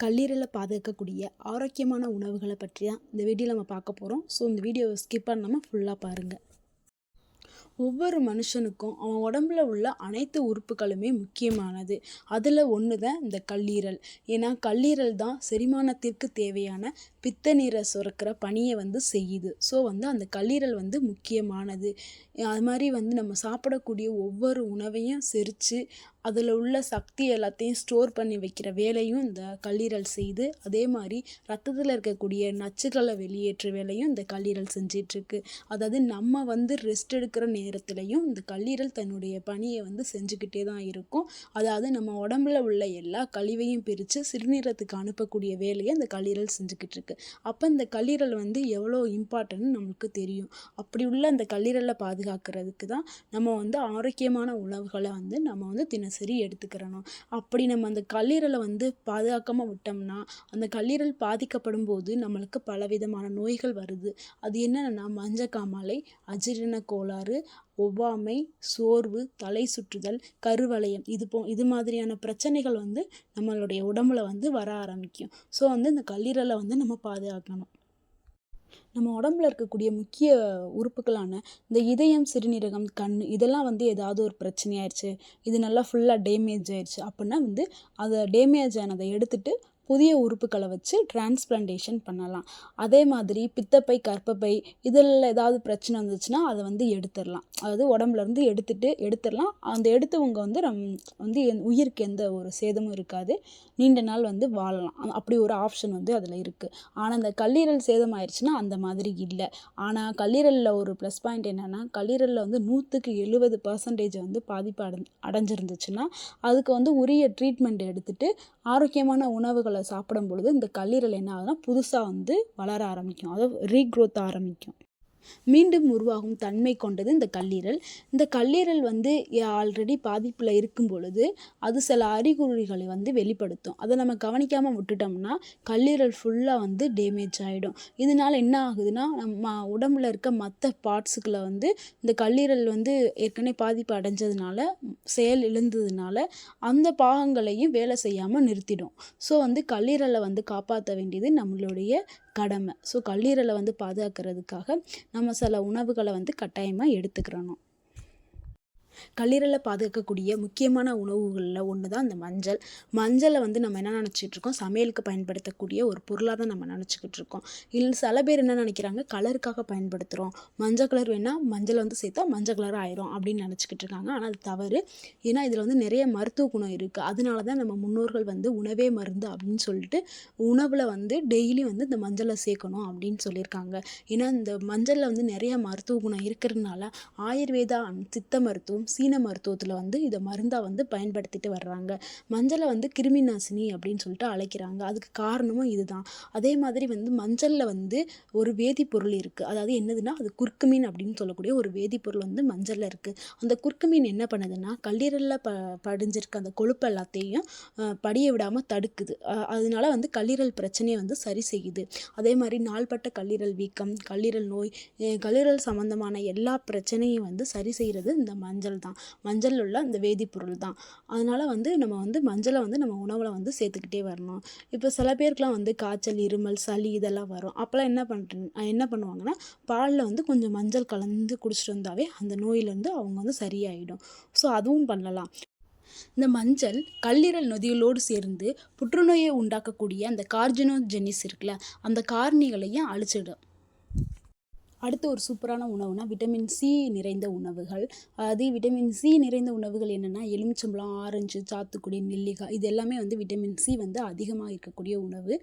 கல்லீரலை பாதுகாக்கக்கூடிய ஆரோக்கியமான உணவுகளை பற்றி தான் இந்த வீடியோ நம்ம பார்க்க போகிறோம் ஸோ இந்த வீடியோவை ஸ்கிப் பண்ணாமல் ஃபுல்லாக பாருங்கள் ஒவ்வொரு மனுஷனுக்கும் அவன் உடம்புல உள்ள அனைத்து உறுப்புகளுமே முக்கியமானது. அதில் ஒன்று தான் இந்த கல்லீரல். ஏன்னா கல்லீரல் தான் செரிமானத்திற்கு தேவையான பித்த நீரை சுரக்கிற பணியை வந்து செய்யுது. ஸோ வந்து அந்த கல்லீரல் வந்து முக்கியமானது. அது மாதிரி வந்து நம்ம சாப்பிடக்கூடிய ஒவ்வொரு உணவையும் செரித்து அதில் உள்ள சக்தி எல்லாத்தையும் ஸ்டோர் பண்ணி வைக்கிற வேலையும் இந்த கல்லீரல் செய்து அதே மாதிரி ரத்தத்தில் இருக்கக்கூடிய நச்சுக்களை வெளியேற்ற வேலையும் இந்த கல்லீரல் செஞ்சிட்ருக்கு. அதாவது நம்ம வந்து ரெஸ்ட் எடுக்கிற நேரத்துலையும் இந்த கல்லீரல் தன்னுடைய பணியை வந்து செஞ்சுக்கிட்டே தான் இருக்கும். அதாவது நம்ம உடம்புல உள்ள எல்லா கழிவையும் பிரித்து சிறுநீரத்துக்கு அனுப்பக்கூடிய வேலையை இந்த கல்லீரல் செஞ்சுக்கிட்டு இருக்கு அப்போ இந்த கல்லீரல் வந்து எவ்வளோ இம்பார்ட்டன்ட்னு நம்மளுக்கு தெரியும். அப்படி உள்ள அந்த கல்லீரலை பாதுகாக்கிறதுக்கு தான் நம்ம வந்து ஆரோக்கியமான உணவுகளை வந்து நம்ம வந்து தினசரி எடுத்துக்கிறணும். அப்படி நம்ம அந்த கல்லீரலை வந்து பாதுகாக்காமல் விட்டோம்னா அந்த கல்லீரல் பாதிக்கப்படும் போது நம்மளுக்கு பலவிதமான நோய்கள் வருது. அது என்னென்னா மஞ்சக்காமாலை அஜீரண கோளாறு ஒவ்வாமை சோர்வு தலை சுற்றுதல் கருவளையம் இது போ இது மாதிரியான பிரச்சனைகள் வந்து நம்மளுடைய உடம்புல வந்து வர ஆரம்பிக்கும். ஸோ வந்து இந்த கல்லீரலை வந்து நம்ம பாதுகாக்கணும். நம்ம உடம்புல இருக்கக்கூடிய முக்கிய உறுப்புகளான இந்த இதயம் சிறுநீரகம் கண் இதெல்லாம் வந்து ஏதாவது ஒரு பிரச்சனையாயிருச்சு. இது நல்லா ஃபுல்லாக டேமேஜ் ஆயிடுச்சு அப்படின்னா வந்து அதை டேமேஜ் ஆனதை எடுத்துட்டு புதிய உறுப்புகளை வச்சு டிரான்ஸ்பிளான்டேஷன் பண்ணலாம். அதே மாதிரி பித்தப்பை கற்பப்பை இதில் ஏதாவது பிரச்சனை வந்துச்சுன்னா அதை வந்து எடுத்துடலாம். அதாவது உடம்புலேருந்து எடுத்துட்டு எடுத்துடலாம். அந்த எடுத்தவங்க வந்து ரம் வந்து என் உயிருக்கு எந்த ஒரு சேதமும் இருக்காது. நீண்ட நாள் வந்து வாழலாம். அப்படி ஒரு ஆப்ஷன் வந்து அதில் இருக்குது ஆனால் அந்த கல்லீரல் சேதம் ஆயிடுச்சுன்னா அந்த மாதிரி இல்லை. ஆனால் கல்லீரலில் ஒரு ப்ளஸ் பாயிண்ட் என்னென்னா கல்லீரலில் வந்து நூற்றுக்கு எழுபது பர்சன்டேஜ் வந்து பாதிப்பு அடை அடைஞ்சிருந்துச்சுன்னா அதுக்கு வந்து உரிய ட்ரீட்மெண்ட் எடுத்துகிட்டு ஆரோக்கியமான உணவுகளை சாப்பிடும் பொழுது இந்த கல்லீரல் என்ன ஆகுதுன்னா புதுசாக வந்து வளர ஆரம்பிக்கும். அதாவது ரீக்ரோத் ஆரம்பிக்கும். மீண்டும் உருவாகும் தன்மை கொண்டது இந்த கல்லீரல். இந்த கல்லீரல் வந்து ஆல்ரெடி பாதிப்பில் இருக்கும் பொழுது அது சில அறிகுறிகளை வந்து வெளிப்படுத்தும். அதை நம்ம கவனிக்காமல் விட்டுட்டோம்னா கல்லீரல் ஃபுல்லாக வந்து டேமேஜ் ஆகிடும் இதனால் என்ன ஆகுதுன்னா நம்ம உடம்புல இருக்க மற்ற பார்ட்ஸுக்களை வந்து இந்த கல்லீரல் வந்து ஏற்கனவே பாதிப்பு அடைஞ்சதுனால செயல் இழந்ததுனால அந்த பாகங்களையும் வேலை செய்யாமல் நிறுத்திடும். ஸோ வந்து கல்லீரலை வந்து காப்பாற்ற வேண்டியது நம்மளுடைய கடமை. ஸோ கல்லீரலை வந்து பாதுகாக்கிறதுக்காக நம்ம சில உணவுகளை வந்து கட்டாயமாக எடுத்துக்கிறணும். கல்லீரலை பாதுகாக்கக்கூடிய முக்கியமான உணவுகளில் ஒன்று தான் இந்த மஞ்சள். மஞ்சளை வந்து நம்ம என்ன நினச்சிட்டு இருக்கோம்? சமையலுக்கு பயன்படுத்தக்கூடிய ஒரு பொருளாக தான் நம்ம நினச்சிக்கிட்டு இருக்கோம். இல்லை சில பேர் என்ன நினைக்கிறாங்க? கலருக்காக பயன்படுத்துகிறோம் மஞ்சள் கலர் வேணால் மஞ்சள் வந்து சேர்த்தா மஞ்சள் கலர் ஆயிரும் அப்படின்னு நினச்சிக்கிட்டு இருக்காங்க. ஆனால் அது தவறு. ஏன்னா இதில் வந்து நிறைய மருத்துவ குணம் இருக்குது அதனால தான் நம்ம முன்னோர்கள் வந்து உணவே மருந்து அப்படின்னு சொல்லிட்டு உணவில் வந்து டெய்லி வந்து இந்த மஞ்சளை சேர்க்கணும் அப்படின்னு சொல்லியிருக்காங்க. ஏன்னா இந்த மஞ்சளில் வந்து நிறைய மருத்துவ குணம் இருக்கிறதுனால ஆயுர்வேதா சித்த மருத்துவம் சீன மருத்துவத்தில் வந்து இதை மருந்தாக வந்து பயன்படுத்திட்டு வர்றாங்க. மஞ்சளை வந்து கிருமி நாசினி அப்படின்னு சொல்லிட்டு அழைக்கிறாங்க. அதுக்கு காரணமும் இதுதான். அதே மாதிரி வந்து மஞ்சளில் வந்து ஒரு வேதிப்பொருள் இருக்குது அதாவது என்னதுன்னா அது குர்க்குமீன் அப்படின்னு சொல்லக்கூடிய ஒரு வேதிப்பொருள் வந்து மஞ்சளில் இருக்குது அந்த குர்க்குமீன் என்ன பண்ணுதுன்னா கல்லீரலில் ப படிஞ்சிருக்க அந்த கொழுப்பு எல்லாத்தையும் படிய விடாமல் தடுக்குது. அதனால வந்து கல்லீரல் பிரச்சனையை வந்து சரி செய்யுது. அதே மாதிரி நாள்பட்ட கல்லீரல் வீக்கம் கல்லீரல் நோய் கல்லீரல் சம்மந்தமான எல்லா பிரச்சனையும் வந்து சரி செய்கிறது இந்த மஞ்சள் தான் மஞ்சள் உள்ள அந்த வேதிப்பொருள் தான். அதனால் வந்து நம்ம வந்து மஞ்சளை வந்து நம்ம உணவில் வந்து சேர்த்துக்கிட்டே வரணும். இப்போ சில பேருக்குலாம் வந்து காய்ச்சல் இருமல் சளி இதெல்லாம் வரும். அப்போல்லாம் என்ன பண்ணுற என்ன பண்ணுவாங்கன்னா பாலில் வந்து கொஞ்சம் மஞ்சள் கலந்து குடிச்சிட்டு வந்தாவே அந்த நோயிலேருந்து அவங்க வந்து சரியாயிடும். ஸோ அதுவும் பண்ணலாம். இந்த மஞ்சள் கல்லீரல் நொதிகளோடு சேர்ந்து புற்றுநோயை உண்டாக்கக்கூடிய அந்த கார்ஜினோஜெனிஸ் இருக்குல்ல அந்த காரணிகளையும் அழிச்சிடும். அடுத்து ஒரு சூப்பரான உணவுனா விட்டமின் சி நிறைந்த உணவுகள். அது விட்டமின் சி நிறைந்த உணவுகள் என்னென்னா எலுமிச்சம்பழம் ஆரஞ்சு சாத்துக்குடி நெல்லிக்காய் இது எல்லாமே வந்து விட்டமின் சி வந்து அதிகமாக இருக்கக்கூடிய உணவு.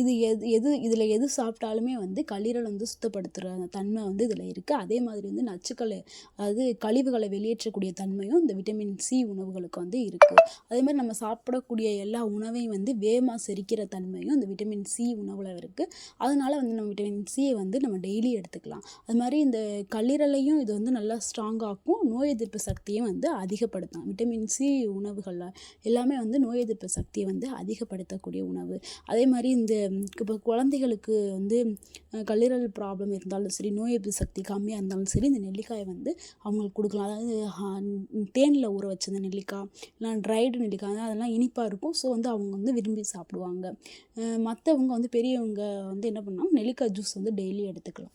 இது எது எது இதில் எது சாப்பிட்டாலுமே வந்து கல்லீரல் வந்து சுத்தப்படுத்துகிற தன்மை வந்து இதில் இருக்குது அதே மாதிரி வந்து நச்சுக்களை அதாவது கழிவுகளை வெளியேற்றக்கூடிய தன்மையும் இந்த விட்டமின் சி உணவுகளுக்கு வந்து இருக்குது அதே மாதிரி நம்ம சாப்பிடக்கூடிய எல்லா உணவையும் வந்து வேகமாக செரிக்கிற தன்மையும் இந்த விட்டமின் சி உணவில் இருக்குது அதனால வந்து நம்ம விட்டமின் சியை வந்து நம்ம டெய்லி எடுத்துக்கலாம். அது மாதிரி இந்த கல்லீரலையும் இது வந்து நல்லா ஸ்ட்ராங்காக்கும் நோய் எதிர்ப்பு சக்தியும் வந்து அதிகப்படுத்தும் விட்டமின் சி உணவுகளில் எல்லாமே வந்து நோய் எதிர்ப்பு சக்தியை வந்து அதிகப்படுத்தக்கூடிய உணவு. அதே மாதிரி இந்த இப்போ குழந்தைகளுக்கு வந்து கல்லீரல் ப்ராப்ளம் இருந்தாலும் சரி நோய் எதிர்ப்பு சக்தி கம்மியாக இருந்தாலும் சரி இந்த நெல்லிக்காயை வந்து அவங்களுக்கு கொடுக்கலாம். அதாவது தேனில் ஊற வச்ச இந்த நெல்லிக்காய் இல்லை ட்ரைடு நெல்லிக்காய் அதெல்லாம் இனிப்பாக இருக்கும். ஸோ வந்து அவங்க வந்து விரும்பி சாப்பிடுவாங்க. மற்றவங்க வந்து பெரியவங்க வந்து என்ன பண்ணால் நெல்லிக்காய் ஜூஸ் வந்து டெய்லி எடுத்துக்கலாம்.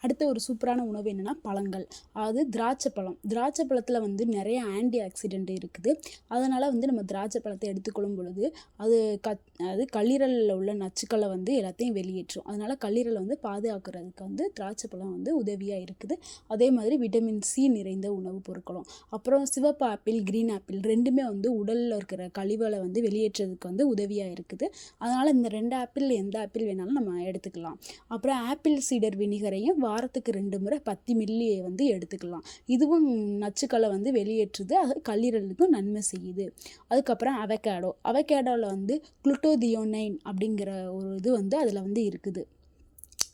அடுத்த ஒரு சூப்பரான உணவு என்னென்னா பழங்கள். அதாவது திராட்சை பழம். திராட்சை பழத்தில் வந்து நிறைய ஆன்டி ஆக்சிடென்ட் இருக்குது. அதனால் வந்து நம்ம திராட்சை பழத்தை எடுத்துக்கொள்ளும் பொழுது அது கத் அது கல்லீரலில் உள்ள நச்சுக்களை வந்து எல்லாத்தையும் வெளியேற்றும். அதனால் கல்லீரலை வந்து பாதுகாக்கிறதுக்கு வந்து திராட்சை பழம் வந்து உதவியாக இருக்குது. அதே மாதிரி விட்டமின் சி நிறைந்த உணவுப் பொருட்களும். அப்புறம் சிவப்பு ஆப்பிள் க்ரீன் ஆப்பிள் ரெண்டுமே வந்து உடலில் இருக்கிற கழிவுகளை வந்து வெளியேற்றுறதுக்கு வந்து உதவியாக இருக்குது. அதனால் இந்த ரெண்டு ஆப்பிள் எந்த ஆப்பிள் வேணாலும் நம்ம எடுத்துக்கலாம். அப்புறம் ஆப்பிள் சீடர் வினிகரையும் வாரத்துக்கு ரெண்டு முறை பத்து மில்லியை வந்து எடுத்துக்கலாம். இதுவும் நச்சுக்களை வந்து வெளியேற்றுது அது கல்லீரலுக்கும் நன்மை செய்யுது. அதுக்கப்புறம் அவகேடோ அவகேடோவில் வந்து குளுட்டோதியோனைன் அப்படிங்கிற ஒரு இது வந்து அதில் வந்து இருக்குது.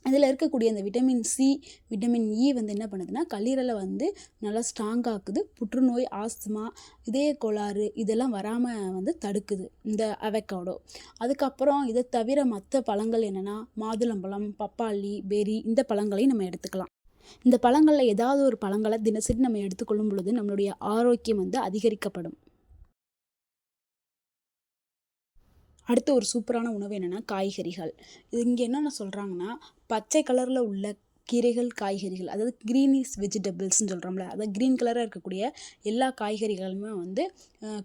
இதில் இருக்கக்கூடிய அந்த விட்டமின் சி விட்டமின் இ வந்து என்ன பண்ணுதுன்னா கல்லீரலை வந்து நல்லா ஸ்ட்ராங்காக்குது புற்றுநோய் ஆஸ்துமா இதய கோளாறு இதெல்லாம் வராமல் வந்து தடுக்குது இந்த அவக்காடோ அதுக்கப்புறம் இதை தவிர மற்ற பழங்கள் என்னென்னா மாதுளம்பழம் பப்பாளி பெரி இந்த பழங்களையும் நம்ம எடுத்துக்கலாம். இந்த பழங்களில் ஏதாவது ஒரு பழங்களை தினசரி நம்ம எடுத்துக்கொள்ளும் பொழுது நம்மளுடைய ஆரோக்கியம் வந்து அதிகரிக்கப்படும். அடுத்து ஒரு சூப்பரான உணவு என்னென்னா காய்கறிகள். இது இங்கே என்னென்ன சொல்கிறாங்கன்னா பச்சை கலரில் உள்ள கீரைகள் காய்கறிகள் அதாவது க்ரீனிஸ் வெஜிடபிள்ஸ்னு சொல்கிறோம்ல அதாவது க்ரீன் கலராக இருக்கக்கூடிய எல்லா காய்கறிகளுமே வந்து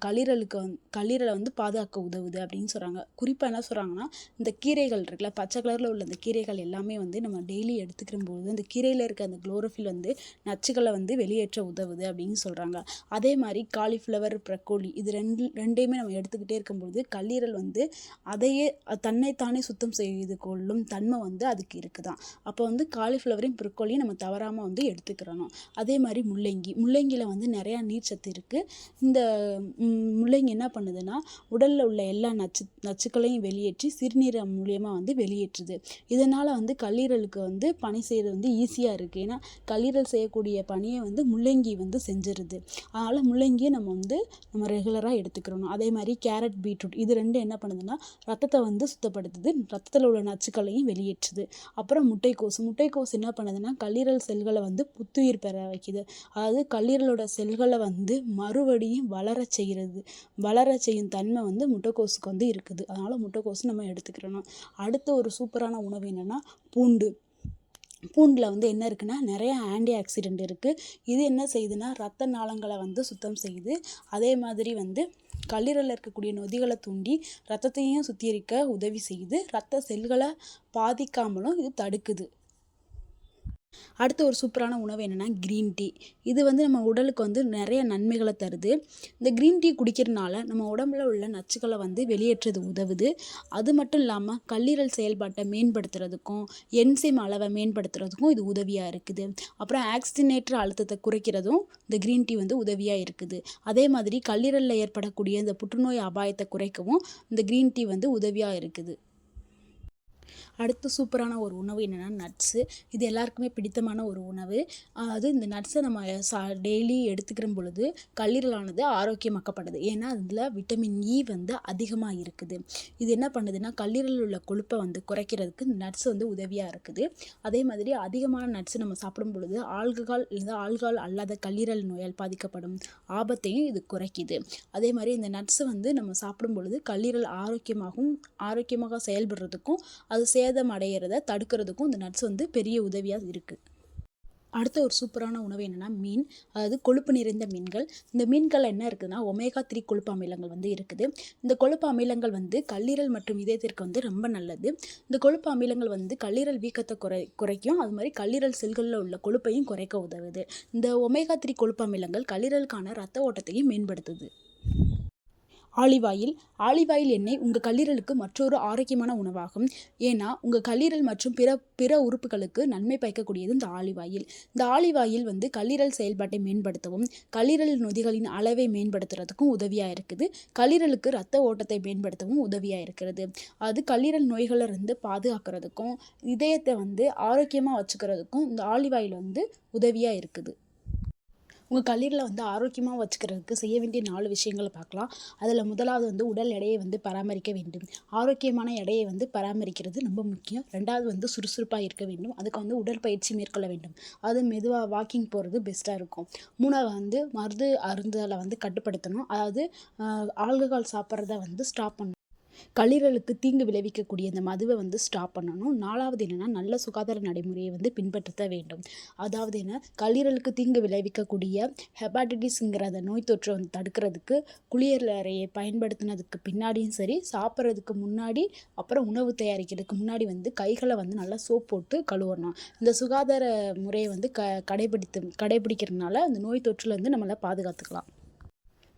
கல்லீரலுக்கு வந் கல்லீரலை வந்து பாதுகாக்க உதவுது அப்படின்னு சொல்கிறாங்க குறிப்பாக என்ன சொல்கிறாங்கன்னா இந்த கீரைகள் இருக்குல்ல பச்சை கலரில் உள்ள இந்த கீரைகள் எல்லாமே வந்து நம்ம டெய்லி எடுத்துக்கிற போது இந்த கீரையில் இருக்க அந்த குளோரோஃபில் வந்து நச்சுக்களை வந்து வெளியேற்ற உதவுது அப்படின்னு சொல்கிறாங்க அதே மாதிரி காலிஃப்ளவர் ப்ரக்கோலி இது ரெண்டு ரெண்டையுமே நம்ம எடுத்துக்கிட்டே இருக்கும்பொழுது கல்லீரல் வந்து அதையே தன்னைத்தானே சுத்தம் செய்து கொள்ளும் தன்மை வந்து அதுக்கு இருக்குதான். அப்போ வந்து காலிஃப்ளவர் காலிஃப்ளவரையும் ப்ரக்கோலியும் நம்ம தவறாமல் வந்து எடுத்துக்கிறணும். அதே மாதிரி முள்ளங்கி. முள்ளங்கியில் வந்து நிறையா நீர்ச்சத்து இருக்குது இந்த முள்ளங்கி என்ன பண்ணுதுன்னா உடலில் உள்ள எல்லா நச்சு நச்சுக்களையும் வெளியேற்றி சிறுநீரகம் மூலியமாக வந்து வெளியேற்றுது. இதனால் வந்து கல்லீரலுக்கு வந்து பணி செய்கிறது வந்து ஈஸியாக இருக்குது ஏன்னா கல்லீரல் செய்யக்கூடிய பணியை வந்து முள்ளங்கி வந்து செஞ்சிருது. அதனால் முள்ளங்கியை நம்ம வந்து நம்ம ரெகுலராக எடுத்துக்கிறணும். அதே மாதிரி கேரட் பீட்ரூட் இது ரெண்டும் என்ன பண்ணுதுன்னா ரத்தத்தை வந்து சுத்தப்படுத்துது. ரத்தத்தில் உள்ள நச்சுக்களையும் வெளியேற்றுது. அப்புறம் முட்டைக்கோசு. முட்டைக்கோசு என்ன பண்ணுதுன்னா கல்லீரல் செல்களை வந்து புத்துயிர் பெற வைக்குது. அதாவது கல்லீரலோட செல்களை வந்து மறுபடியும் வளர செய்கிறது. வளர செய்யும் தன்மை வந்து முட்டைக்கோஸுக்கு வந்து இருக்குது. அதனால் முட்டைக்கோஸ் நம்ம எடுத்துக்கிறணும் அடுத்த ஒரு சூப்பரான உணவு என்னென்னா பூண்டு. பூண்டில் வந்து என்ன இருக்குன்னா நிறைய ஆன்டி ஆக்சிடென்ட் இருக்குது இது என்ன செய்யுதுன்னா ரத்த நாளங்களை வந்து சுத்தம் செய்யுது. அதே மாதிரி வந்து கல்லீரலில் இருக்கக்கூடிய நொதிகளை தூண்டி ரத்தத்தையும் சுத்திகரிக்க உதவி செய்யுது. ரத்த செல்களை பாதிக்காமலும் இது தடுக்குது. அடுத்து ஒரு சூப்பரான உணவு என்னென்னா க்ரீன் டீ இது வந்து நம்ம உடலுக்கு வந்து நிறைய நன்மைகளை தருது. இந்த க்ரீன் டீ குடிக்கிறதுனால நம்ம உடம்புல உள்ள நச்சுக்களை வந்து வெளியேற்றது உதவுது. அது மட்டும் இல்லாமல் கல்லீரல் செயல்பாட்டை மேம்படுத்துறதுக்கும் என்சைம் அளவை மேம்படுத்துறதுக்கும் இது உதவியாக இருக்குது. அப்புறம் ஆக்சிஜனேற்ற அழுத்தத்தை குறைக்கிறதும் இந்த க்ரீன் டீ வந்து உதவியாக இருக்குது. அதே மாதிரி கல்லீரலில் ஏற்படக்கூடிய இந்த புற்றுநோய் அபாயத்தை குறைக்கவும் இந்த க்ரீன் டீ வந்து உதவியாக இருக்குது. அடுத்து சூப்பரான ஒரு உணவு என்னென்னா நட்ஸு. இது எல்லாருக்குமே பிடித்தமான ஒரு உணவு. அது இந்த நட்ஸை நம்ம சா டெய்லி எடுத்துக்கிற பொழுது கல்லீரலானது ஆரோக்கியமாக்கப்படுது ஏன்னா அதில் விட்டமின் இ வந்து அதிகமாக இருக்குது. இது என்ன பண்ணுதுன்னா கல்லீரலில் உள்ள கொழுப்பை வந்து குறைக்கிறதுக்கு இந்த நட்ஸ் வந்து உதவியாக இருக்குது. அதே மாதிரி அதிகமான நட்ஸ் நம்ம சாப்பிடும் பொழுது ஆல்கஹால் இல்லை ஆல்கஹால் அல்லாத கல்லீரல் நோயால் பாதிக்கப்படும் ஆபத்தையும் இது குறைக்குது. அதே மாதிரி இந்த நட்ஸை வந்து நம்ம சாப்பிடும் பொழுது கல்லீரல் ஆரோக்கியமாகவும் ஆரோக்கியமாக செயல்படுறதுக்கும் அது சேதம் அடையிறத தடுக்கிறதுக்கும் இந்த நட்ஸ் வந்து பெரிய உதவியாக இருக்குது அடுத்த ஒரு சூப்பரான உணவு என்னென்னா மீன். அதாவது கொழுப்பு நிறைந்த மீன்கள். இந்த மீன்கள் என்ன இருக்குதுன்னா ஒமேகா த்ரீ கொழுப்பு அமிலங்கள் வந்து இருக்குது. இந்த கொழுப்பு அமிலங்கள் வந்து கல்லீரல் மற்றும் இதயத்திற்கு வந்து ரொம்ப நல்லது. இந்த கொழுப்பு அமிலங்கள் வந்து கல்லீரல் வீக்கத்தை குறை குறைக்கும். அது மாதிரி கல்லீரல் செல்களில் உள்ள கொழுப்பையும் குறைக்க உதவுது. இந்த ஒமேகா த்ரீ கொழுப்பு அமிலங்கள் கல்லீரலுக்கான ரத்த ஓட்டத்தையும் மேம்படுத்துது. ஆலிவ் ஆயில் ஆலிவ் ஆயில் எண்ணெய் உங்கள் கல்லீரலுக்கு மற்றொரு ஆரோக்கியமான உணவாகும். ஏன்னா உங்கள் கல்லீரல் மற்றும் பிற பிற உறுப்புகளுக்கு நன்மை பயக்கக்கூடியது இந்த ஆலிவ் ஆயில் இந்த ஆலிவ் ஆயில் வந்து கல்லீரல் செயல்பாட்டை மேம்படுத்தவும் கல்லீரல் நொதிகளின் அளவை மேம்படுத்துறதுக்கும் உதவியாக இருக்குது. கல்லீரலுக்கு ரத்த ஓட்டத்தை மேம்படுத்தவும் உதவியாக இருக்கிறது. அது கல்லீரல் நோய்களிலிருந்து பாதுகாக்கிறதுக்கும் இதயத்தை வந்து ஆரோக்கியமாக வச்சுக்கிறதுக்கும் இந்த ஆலிவ் ஆயில் வந்து உதவியாக இருக்குது. உங்கள் கல்லீரலை வந்து ஆரோக்கியமாக வச்சுக்கிறதுக்கு செய்ய வேண்டிய நாலு விஷயங்களை பார்க்கலாம். அதில் முதலாவது வந்து உடல் எடையை வந்து பராமரிக்க வேண்டும். ஆரோக்கியமான எடையை வந்து பராமரிக்கிறது ரொம்ப முக்கியம். ரெண்டாவது வந்து சுறுசுறுப்பாக இருக்க வேண்டும். அதுக்கு வந்து உடற்பயிற்சி மேற்கொள்ள வேண்டும். அது மெதுவாக வாக்கிங் போகிறது பெஸ்ட்டாக இருக்கும். மூணாவது வந்து மருந்து அருந்தலை வந்து கட்டுப்படுத்தணும். அதாவது ஆல்கஹால் சாப்பிட்றத வந்து ஸ்டாப் பண்ணணும். கல்லீரலுக்கு தீங்கு விளைவிக்கக்கூடிய இந்த மதுவை வந்து ஸ்டாப் பண்ணணும். நாலாவது என்னென்னா நல்ல சுகாதார நடைமுறையை வந்து பின்பற்ற வேண்டும். அதாவது என்ன? கல்லீரலுக்கு தீங்கு விளைவிக்கக்கூடிய ஹெப்பாட்டிட்டிஸுங்கிற அந்த நோய் தொற்றை வந்து தடுக்கிறதுக்கு குளியலறையை பயன்படுத்தினதுக்கு பின்னாடியும் சரி சாப்பிட்றதுக்கு முன்னாடி அப்புறம் உணவு தயாரிக்கிறதுக்கு முன்னாடி வந்து கைகளை வந்து நல்லா சோப் போட்டு கழுவணும். இந்த சுகாதார முறையை வந்து க கடைபிடித்து கடைபிடிக்கிறதுனால அந்த நோய் தொற்றுலேருந்து நம்மளை பாதுகாத்துக்கலாம்.